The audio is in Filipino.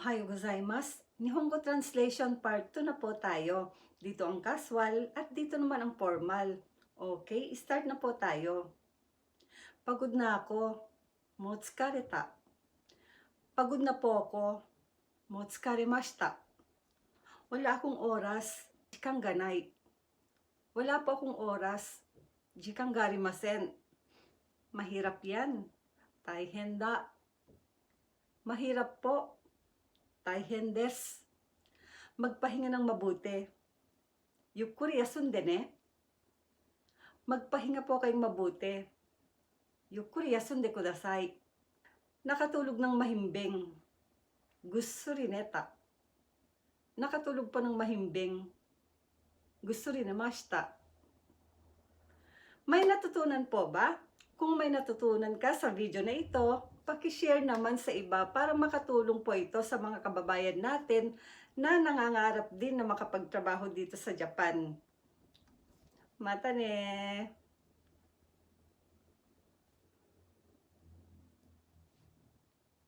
Ohayo gozaimasu. Nihongo Translation Part 2 na po tayo. Dito ang casual at dito naman ang formal. Okay, start na po tayo. Pagod na ako. Motsukareta. Pagod na po ako. Motsukaremashita. Wala akong oras. Jikang ganay. Wala po akong oras. Jikang garimasen. Mahirap yan. Taihenda. Mahirap po. Taihen desu. Magpahinga ng mabuti. Yukkuri yasunde ne. Magpahinga po kayong mabuti. Yukkuri yasunde kudasai. Nakatulog ng mahimbing. Gusto rineta. Nakatulog po ng mahimbing. Gusto rin namashita. May natutunan po ba? Kung may natutunan ka sa video na ito, pakishare naman sa iba para makatulong po ito sa mga kababayan natin na nangangarap din na makapagtrabaho dito sa Japan. Mata ne!